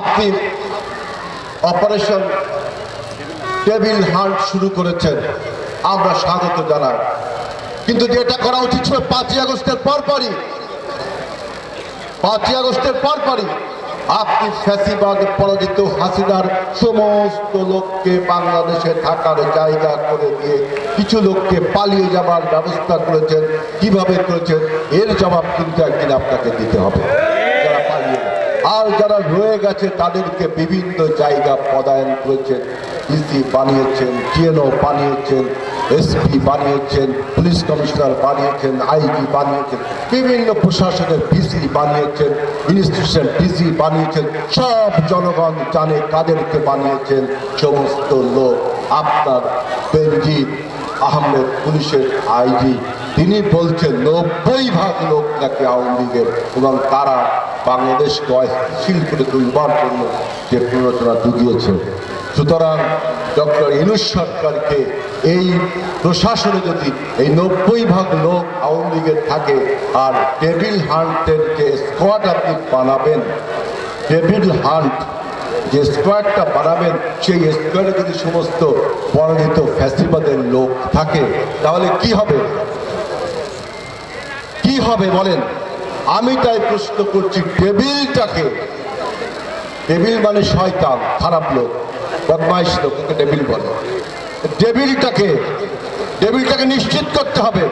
আপনি operation table hunt শুরু করেছেন। আমরা স্বাগত জানাই। কিন্তু যেটা করা উচিত ছিল পাঁচই আগস্টের পরপরই। পাঁচই আগস্টের পরপরই আপনি ফ্যাসিবাদ, পরাজিত হাসিনার সমস্ত লোককে বাংলাদেশে থাকার জায়গা করে দিয়ে কিছু লোককে পালিয়ে যাবার ব্যবস্থা করেছেন। কীভাবে করেছেন? এর জবাব কিন্তু একদিন আপনাকে দিতে হবে। আর যারা রয়ে গেছে, তাদেরকে বিভিন্ন জায়গা পদায়ন করেছেন। ইসি বানিয়েছেন, টিএনও বানিয়েছেন, এসপি বানিয়েছেন, পুলিশ কমিশনার বানিয়েছেন, আইজি বানিয়েছেন, বিভিন্ন প্রশাসনের ভিসি বানিয়েছেন, ইনস্টিটিউশন ডিসি বানিয়েছেন, সব জনগণ জানে কাদেরকে বানিয়েছেন। সমস্ত লোক, আপনার বেনজির আহমেদ পুলিশের আইজি, তিনি বলছেন, নব্বই ভাগ লোক নাকি আওয়ামী লীগের, এবং তারা বাংলাদেশকে অস্থিতিশীল করে তুলবার জন্য যে প্ররোচনা জুগিয়েছে সুতরাং ডক্টর ইনুস সরকারকে এই প্রশাসনে যদি এই নব্বই ভাগ লোক আওয়ামী লীগের থাকে আর টেবিল হান্টের যে স্কোয়াড আপনি বানাবেন টেবিল হান্ট যে স্কোয়াডটা বানাবেন, সেই স্কোয়াডে যদি সমস্ত পরাজিত ফ্যাসিবাদের লোক থাকে, তাহলে কি হবে? কি হবে বলেন? আমি তাই প্রশ্ন করছি, টেবিলটাকে, টেবিল মানে শয়তান, খারাপ লোক, বদমাইশ লোক, ওকে টেবিল বলে। টেবিলটাকে টেবিলটাকে নিশ্চিত করতে হবে।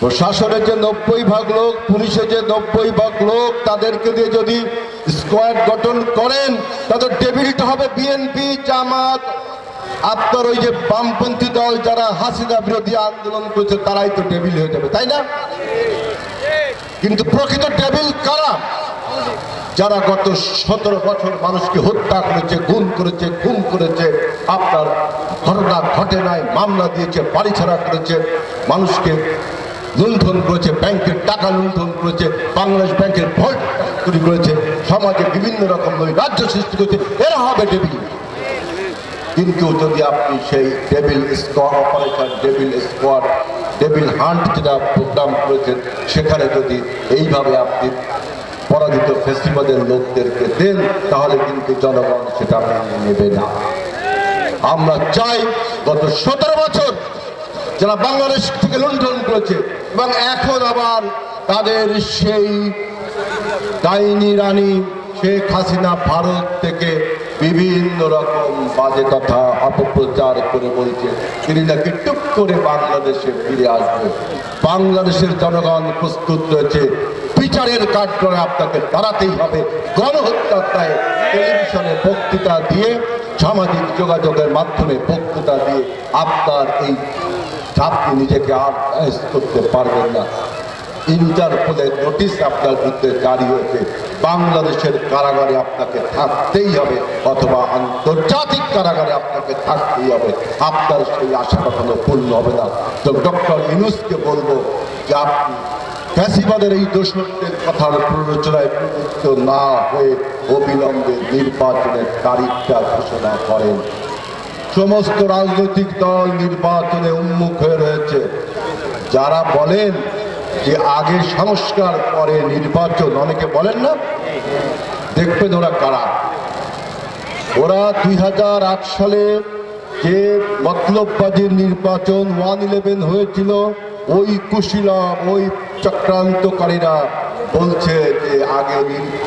প্রশাসনের যে নব্বই ভাগ লোক, পুলিশের যে নব্বই ভাগ লোক, তাদেরকে দিয়ে যদি স্কোয়াড গঠন করেন, তাদের টেবিলটা হবে বিএনপি, জামাত। আপনার ওই যে বামপন্থী দল যারা হাসিনা বিরোধী আন্দোলন করেছে, তারাই তো টেবিল হয়ে যাবে, তাই না? কিন্তু প্রকৃত টেবিল কারা? যারা গত সতেরো বছর মানুষকে হত্যা করেছে গুম করেছে, খুন করেছে, আপনার ঘটনা ঘটে নাই, মামলা দিয়েছে, বাড়ি ছাড়া করেছে, মানুষকে লুণ্ঠন করেছে ব্যাংকের টাকা লুণ্ঠন করেছে, বাংলাদেশ ব্যাংকের ভোট চুরি করেছে, সমাজে বিভিন্ন রকম রাজ্য সৃষ্টি করেছে, এরা হবে টেবিল কিন্তু যদি আপনি সেই table squad operation table squad table hunt যেটা প্রোগ্রাম করেছেন, সেখানে যদি এইভাবে আপনি পরাজিত ফেস্টিভ্যালের লোকদেরকে দেন, তাহলে কিন্তু জনগণ সেটা মেনে নেবে না। আমরা চাই গত সতেরো বছর যারা বাংলাদেশ থেকে লুণ্ঠন করেছে এবং এখন আবার তাদের সেই ডাইনি রানী শেখ হাসিনা ভারত থেকে বিভিন্ন রকম বাজে কথা, অপপ্রচার করে বলছে। তিনি নাকি টুক করে বাংলাদেশে ফিরে আসবে। বাংলাদেশের জনগণ প্রস্তুত রয়েছে। বিচারের কাঠগড়ে আপনাকে দাঁড়াতেই হবে। গণহত্যার টেলিভিশনে বক্তৃতা দিয়ে, সামাজিক যোগাযোগের মাধ্যমে বক্তৃতা দিয়ে আপনার এই আপনি নিজেকে আর করতে পারবেন না। ইন্টারপোলের নোটিশ আপনার বিরুদ্ধে জারি হয়েছে। বাংলাদেশের কারাগারে আপনাকে থাকতেই হবে, অথবা আন্তর্জাতিক কারাগারে আপনাকে থাকতেই হবে। আপনার সেই আশা কখনো পূর্ণ হবে না। তো ডক্টর ইনুসকে বলব যে আপনি ফ্যাসিবাদের এই দোষকদের কথার প্ররোচনায় প্রযুক্ত না হয়ে অবিলম্বে নির্বাচনের তারিখটা ঘোষণা করেন। সমস্ত রাজনৈতিক দল নির্বাচনে উন্মুখ হয়ে রয়েছে। যারা বলেন যে আগে সংস্কার, পরে নির্বাচন। অনেকে বলেন না, দেখবেন ওরা কারা। ওরা দুই সালে যে মতলববাজির নির্বাচন ওয়ান ইলেভেন হয়েছিল, ওই কুশীলব ওই চক্রান্তকারীরা বলছে যে আগে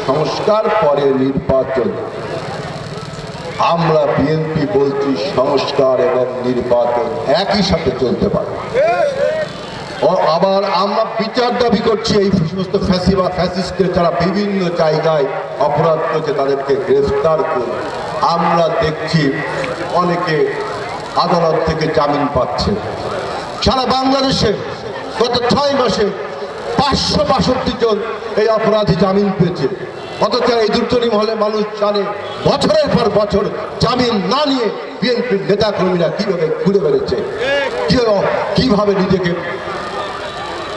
সংস্কার, পরে নির্বাচন। আমরা বিএনপি বলছি সংস্কার এবং নির্বাচন একই সাথে চলতে পারে। আবার আমরা বিচার দাবি করছি এই সমস্ত ফ্যাসি বা ফ্যাসিস্টদের যারা বিভিন্ন জায়গায় অপরাধ করেছে, তাদেরকে গ্রেফতার করে আমরা দেখছি অনেকে আদালত থেকে জামিন পাচ্ছে। সারা বাংলাদেশে গত ছয় মাসে পাঁচশো বাষট্টি জন এই অপরাধী জামিন পেয়েছে। অথচ এই দুর্জনী মহলে মানুষ জানে, বছরের পর বছর জামিন না নিয়ে বিএনপির নেতা কর্মীরা কীভাবে ঘুরে বেড়েছে কীভাবে নিজেকে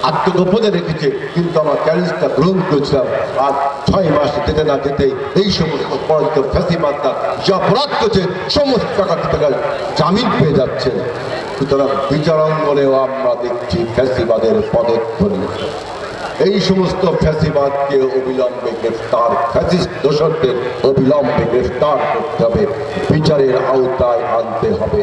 আত্মগোপনে রেখেছে। কিন্তু আমার চ্যালেঞ্জটা গ্রহণ করেছিলাম। আর ছয় মাস যেতে না যেতে এই সমস্ত পরাজিত ফ্যাসিবাদটা যা অপরাধ করছে, সমস্ত টাকা থেকে জামিন পেয়ে যাচ্ছেন সুতরাং বিচারাঙ্গনেও আমরা দেখছি ফ্যাসিবাদের পদধ্বনি। এই সমস্ত ফ্যাসিবাদকে অবিলম্বে গ্রেফতার, ফ্যাসিস্ট দোষরদের অবিলম্বে গ্রেফতার করতে হবে। বিচারের আওতায় আনতে হবে।